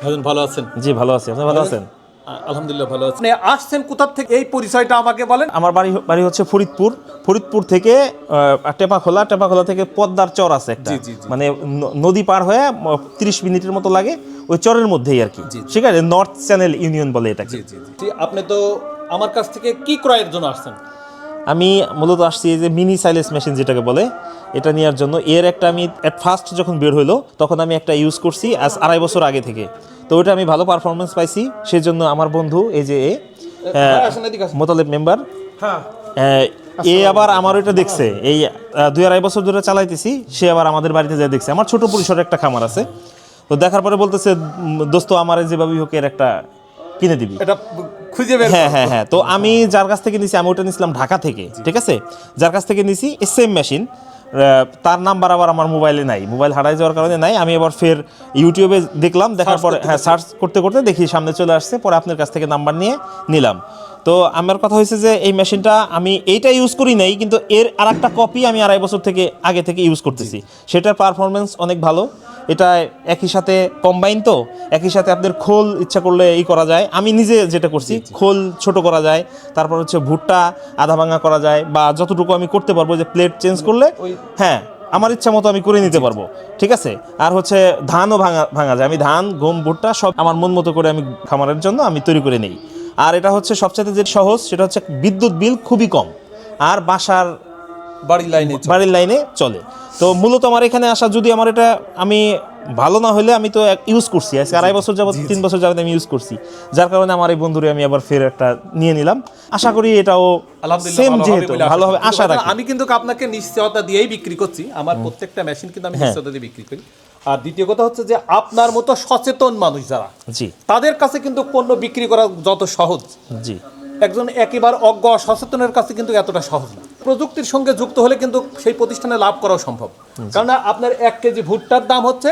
ভাইজান ভালো আছেন? জি ভালো আছি। আপনি ভালো আছেন? আলহামদুলিল্লাহ ভালো আছেন আপনি আসছেন কোথা থেকে? এই পরিচয়টা আমাকে বলেন। আমার বাড়ি বাড়ি হচ্ছে ফরিদপুর। ফরিদপুর থেকে আহ, টেপাখোলা। টেপাখোলা থেকে পদ্মার চর আছে একটা। মানে নদী পার হয়ে তিরিশ মিনিটের মতো লাগে ওই চরের মধ্যেই আর কি। ঠিক আছে? নর্থ চ্যানেল ইউনিয়ন বলে এটাকে জি জি। জি আপনি তো আমার কাছ থেকে কি ক্রয়ের জন্য আসছেন? আমি মূলত আসছি এই যে মিনি সাইলেস মেশিন যেটাকে বলে এটা নেওয়ার জন্য। এর একটা আমি অ্যাট ফার্স্ট যখন বের হলো তখন আমি একটা ইউজ করছি আজ আড়াই বছর আগে থেকে। তো ওটা আমি ভালো পারফরমেন্স পাইছি সেই জন্য আমার বন্ধু এই যে এ। মোতালেব মেম্বার হ্যাঁ। এ আবার আমার ওইটা দেখছে। এই দুই আড়াই বছর ধরে চালাইতেছি সে আবার আমাদের বাড়িতে যা দেখছে। আমার ছোট পরিসরে একটা খামার আছে। তো দেখার পরে বলতেছে দোস্ত আমার যেভাবে হোক এর একটা কিনে দিবি। এটা খুঁজে বের হ্যাঁ হ্যাঁ হ্যাঁ। তো আমি যার কাছ থেকে নিছি আমি ওটা নিছিলাম ঢাকা থেকে ঠিক আছে? যার কাছ থেকে নিছি সেম মেশিন তার নাম্বার আবার আমার মোবাইলে নাই। মোবাইল হারাই যাওয়ার কারণে নাই। আমি আবার ফের ইউটিউবে দেখলাম দেখার পরে হ্যাঁ সার্চ করতে করতে দেখি সামনে চলে আসছে পরে আপনার কাছ থেকে নাম্বার নিয়ে নিলাম। তো আমার কথা হয়েছে যে এই মেশিনটা আমি এইটা ইউজ করি নাই কিন্তু এর আর একটা কপি আমি আড়াই বছর থেকে আগে থেকে ইউজ করতেছি। সেটার পারফরমেন্স অনেক ভালো। এটা একই সাথে কম্বাইন তো একই সাথে আপনাদের খোল ইচ্ছা করলে ই করা যায়। আমি নিজে যেটা করছি খোল ছোট করা যায় তারপর হচ্ছে ভুট্টা আধা ভাঙা করা যায় বা যতটুকু আমি করতে পারব যে প্লেট চেঞ্জ করলে হ্যাঁ আমার ইচ্ছা মতো আমি করে নিতে পারব ঠিক আছে? আর হচ্ছে ধানও ভাঙা ভাঙা যায়। আমি ধান গম ভুট্টা সব আমার মন মতো করে আমি খামারের জন্য আমি তৈরি করে নিই। আর এটা হচ্ছে সবচেয়ে যে সহজ সেটা হচ্ছে বিদ্যুৎ বিল খুবই কম। আর বাসার বাড়ির লাইনে বাড়ির লাইনে চলে। তো মূলত আমার এখানে আসা যদি আমার এটা আমি ভালো না হলে আমি তো ইউজ করছি। আজকে আড়াই বছর যাবত তিন বছর যাবত আমি ইউজ করছি। যার কারণে আমার এই বন্ধুরে আমি আবার ফের একটা নিয়ে নিলাম। আশা করি এটাও সেম যেহেতু ভালো হবে আশা রাখি। আমি কিন্তু আপনাকে নিশ্চয়তা দিয়েই বিক্রি করছি। আমার প্রত্যেকটা মেশিন কিন্তু আমি হ্যাঁ। নিশ্চয়তা দিয়ে বিক্রি করি। আর দ্বিতীয় কথা হচ্ছে যে আপনার মতো সচেতন মানুষ যারা জি। তাদের কাছে কিন্তু পণ্য বিক্রি করা যত সহজ। জি। একজন একেবারে অজ্ঞ সচেতনের কাছে কিন্তু এতটা সহজ না। প্রযুক্তির সঙ্গে যুক্ত হলে কিন্তু সেই প্রতিষ্ঠানে লাভ করাও সম্ভব। কারণ আপনার এক কেজি ভুট্টার দাম হচ্ছে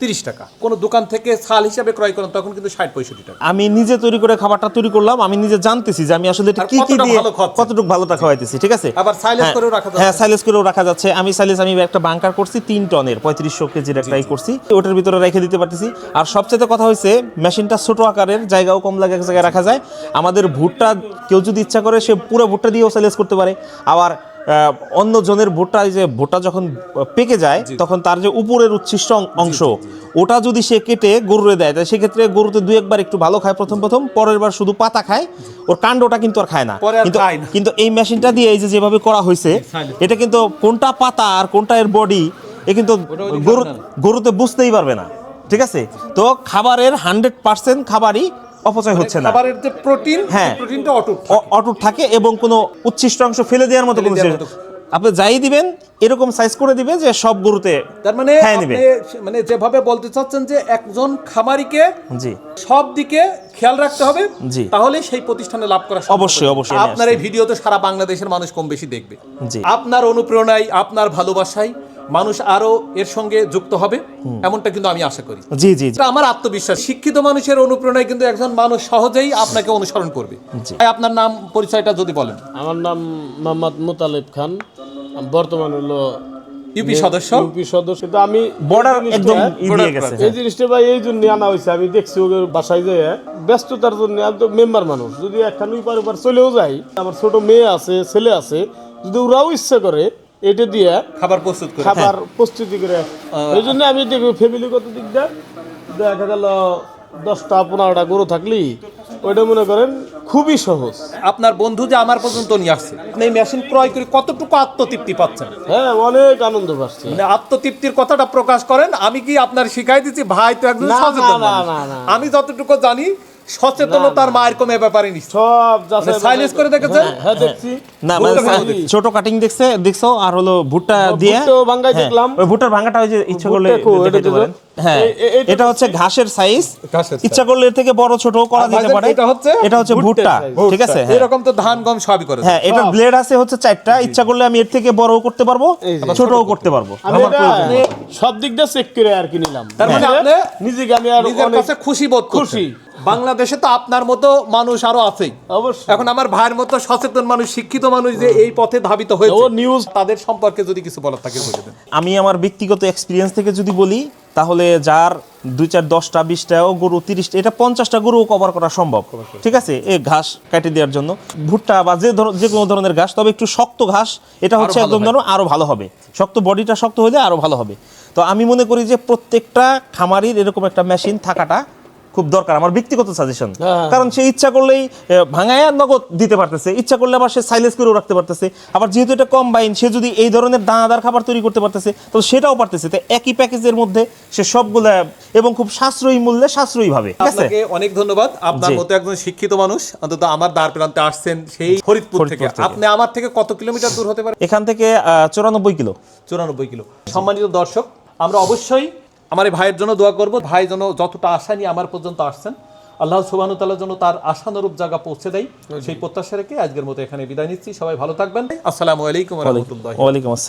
তিরিশ টাকা। কোনো দোকান থেকে ছাল হিসাবে ক্রয় করেন তখন কিন্তু ষাট পঁয়ষট্টি টাকা। আমি নিজে তৈরি করে খাবারটা তৈরি করলাম আমি নিজে জানতেছি যে আমি আসলে এটা কি কি দিয়ে। কতটুকু ভালোটা খাওয়াইতেছি ঠিক আছে? আবার silage হ্যাঁ, করেও রাখা যাচ্ছে। হ্যাঁ সাইলেজ করেও রাখা যাচ্ছে। আমি সাইলেজ আমি একটা বাংকার করছি তিন টনের পঁয়ত্রিশশো কেজির একটা করছি। ওটার ভিতরে রেখে দিতে পারতেছি। আর সবচেয়ে কথা হয়েছে মেশিনটা ছোট আকারের জায়গাও কম লাগে এক জায়গায় রাখা যায়। আমাদের ভুট্টা কেউ যদি ইচ্ছা করে সে পুরো ভুট্টা দিয়েও সাইলেজ করতে পারে। আবার আহ, অন্য জনের ভুট্টা এই যে ভুট্টা যখন পেকে যায় তখন তার যে উপরের উচ্ছিষ্ট অংশ ওটা যদি সে কেটে গরুরে দেয় তাহলে সেক্ষেত্রে গরুতে দুই একবার একটু ভালো খায় প্রথম প্রথম পরের বার শুধু পাতা খায় ওর কাণ্ডটা কিন্তু আর খায় না। কিন্তু কিন্তু এই মেশিনটা দিয়ে এই যে যেভাবে করা হয়েছে এটা কিন্তু কোনটা পাতা আর কোনটা এর বডি এ কিন্তু গরু গরুতে বুঝতেই পারবে না। ঠিক আছে? তো খাবারের হান্ড্রেড পার্সেন্ট খাবারই অপচয় হচ্ছে না। খাবারের যে প্রোটিন হ্যাঁ। প্রোটিনটা অটুট অটুট থাকে এবং কোনো উচ্ছিষ্ট অংশ ফেলে দেওয়ার মতো কোনো আপনি যাই দিবেন এরকম সাইজ করে দিবে যে সব গরুতে তার মানে আপনি মানে যেভাবে বলতে চাচ্ছেন যে একজন খামারিকে জি। সব দিকে খেয়াল রাখতে হবে জি। তাহলে সেই প্রতিষ্ঠানে লাভ করা সম্ভব অবশ্যই, অবশ্যই, আপনার এই ভিডিও তো সারা বাংলাদেশের মানুষ কম বেশি দেখবে। জি। আপনার অনুপ্রেরণায় আপনার ভালোবাসায় মানুষ আরও এর সঙ্গে যুক্ত হবে এমনটা কিন্তু আমি আশা করি। জি জি আমার আত্মবিশ্বাস শিক্ষিত মানুষের অনুপ্রেরণায় কিন্তু একজন মানুষ সহজেই আপনাকে অনুসরণ করবে। আপনার নাম পরিচয়টা যদি বলেন। আমার নাম মোহাম্মদ মুতালিব খান। বর্তমান হলো ইউপি সদস্য। ইউপি সদস্য। কিন্তু আমি বর্ডার এই জিনিসটা- একদম ই গেছে। এই জিনিসটা ভাই এই জন্য আনা হয়েছে। আমি দেখছি ওদের বাসায় যে ব্যস্ততার জন্য আমি তো মেম্বার মানুষ। যদি একখান উপার উপার চলেও যাই আমার ছোট মেয়ে আছে ছেলে আছে যদি ওরাও ইচ্ছা করে এটা দিয়ে খাবার প্রস্তুত করে। খাবার প্রস্তুতি করে। এই জন্য আমি দেখি ফ্যামিলিগত দিক দিয়ে দেখা গেল দশটা পনেরোটা গরু থাকলেই ওইটা মনে করেন খুবই সহজ। আপনার বন্ধু যে আমার পর্যন্ত নিয়ে আসছে আপনি এই মেশিন ক্রয় করে কতটুকু আত্মতৃপ্তি পাচ্ছেন? হ্যাঁ অনেক আনন্দ পাচ্ছি। মানে আত্মতৃপ্তির কথাটা প্রকাশ করেন আমি কি আপনার শিখাই দিচ্ছি? ভাই তো একজন না, সচেতন না, না। আমি যতটুকু জানি সচেতনতার মায়ের কমে ব্যাপারে নিশ্চয় সব যাচাই মানে করে দেখেছেন? হ্যাঁ দেখছি। না মানে। ছোট কাটিং দেখছে দেখছ? আর হলো ভুট্টা দিয়ে ভুট্টাও ভাঙাই হ্যাঁ, দেখলাম। ওই ভুট্টার ভাঙাটা ওই যে ইচ্ছা করলে এটা। হ্যাঁ এটা এটা হচ্ছে ঘাসের সাইজ ইচ্ছা করলে এর থেকে বড় ছোট করা যেতে পারে। এটা হচ্ছে এটা হচ্ছে ভুট্টা ঠিক আছে? হ্যাঁ এরকম তো ধান গম সবই করে হ্যাঁ এটার ব্লেড আছে হচ্ছে চারটা। ইচ্ছা করলে আমি এর থেকে বড়ও করতে পারব ছোটও করতে পারব। এটা। সব দিক দিয়ে চেক করে আর কি নিলাম। তার মানে আপনি নিজেকে আমি আর নিজের কাছে খুশি বোধ খুশি। বাংলাদেশে তো আপনার মতো মানুষ আরও আছেই। অবশ্যই। এখন আমার ভাইয়ের মতো সচেতন মানুষ শিক্ষিত মানুষ যে এই পথে ধাবিত ও হয়েছে নিউজ তাদের সম্পর্কে যদি কিছু বলার থাকে বলে দেন। আমি আমার ব্যক্তিগত এক্সপিরিয়েন্স থেকে যদি বলি তাহলে যার দুই চার দশটা বিশটাও গরু তিরিশটা এটা পঞ্চাশটা গরু কভার করা সম্ভব। ঠিক আছে? এই ঘাস কাটে দেওয়ার জন্য। ভুট্টা বা যে যে কোনো ধরনের ঘাস তবে একটু শক্ত ঘাস এটা হচ্ছে একদম ধরো আরও ভালো হবে। শক্ত বডিটা শক্ত হলে আরও ভালো হবে। তো আমি মনে করি যে প্রত্যেকটা খামারির এরকম একটা মেশিন থাকাটা খুব দরকার আমার ব্যক্তিগত সাজেশন হ্যাঁ। কারণ সে ইচ্ছা করলেই ভাঙায় নগদ দিতে পারতেছে ইচ্ছা করলে আবার সে সাইলেন্স করেও রাখতে পারতেছে। আবার যেহেতু এটা কম্বাইন সে যদি এই ধরনের দানাদার খাবার তৈরি করতে পারতেছে তো সেটাও পারতেছে। তো একই প্যাকেজের মধ্যে সে সবগুলা এবং খুব সাশ্রয়ী মূল্যে সাশ্রয়ী ভাবে আপনাকে অনেক ধন্যবাদ। আপনার মতো একজন শিক্ষিত মানুষ অন্তত আমার দ্বার প্রান্তে আসছেন সেই ফরিদপুর থেকে। আপনি আমার থেকে কত কিলোমিটার দূর হতে পারে? এখান থেকে চুরানব্বই কিলো। চুরানব্বই কিলো। সম্মানিত দর্শক আমরা অবশ্যই আমার এই ভাইয়ের জন্য দোয়া করব। ভাই যেন যতটা আশা নিয়ে আমার পর্যন্ত আসছেন আল্লাহ সুবাহ তাল্লাহ যেন তার আশানুরূপ জায়গা পৌঁছে দেয়। সেই প্রত্যাশা রেখে আজকের মতো এখানে বিদায় নিচ্ছি। সবাই ভালো থাকবেন। আসসালামু আলাইকুম রহমতুল্লাহ। ওয়ালাইকুম আসসালাম।